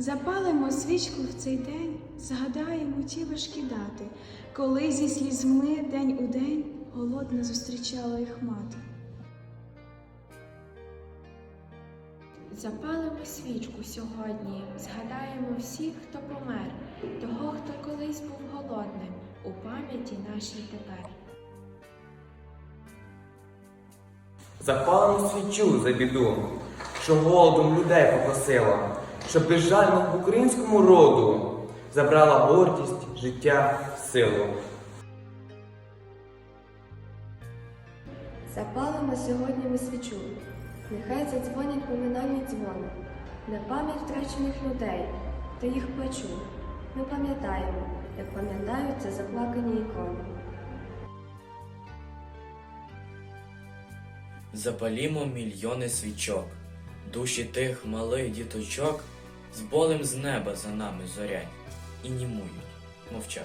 Запалимо свічку в цей день, згадаємо ті важкі дати, коли зі слізьми день у день голодно зустрічала їх мати. Запалимо свічку сьогодні, згадаємо всіх, хто помер, того, хто колись був голодним, у пам'яті нашій тепер. Запалимо свічу за біду, що голодом людей покосила, щоб безжально в українському роду забрала гордість, життя, силу. Запалимо сьогодні ми свічу, нехай задзвонять поминальні дзвони, на пам'ять втрачених людей та їх плачу. Ми пам'ятаємо, як пам'ятаються заплакані ікони. Запалімо мільйони свічок, душі тих малих діточок з болем з неба за нами зорять і німують, мовчать.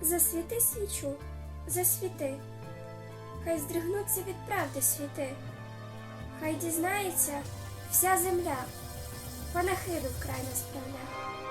Засвіти свічу, засвіти, хай здригнуться від правди світи, хай дізнається вся земля, панахиду вкрай не справля.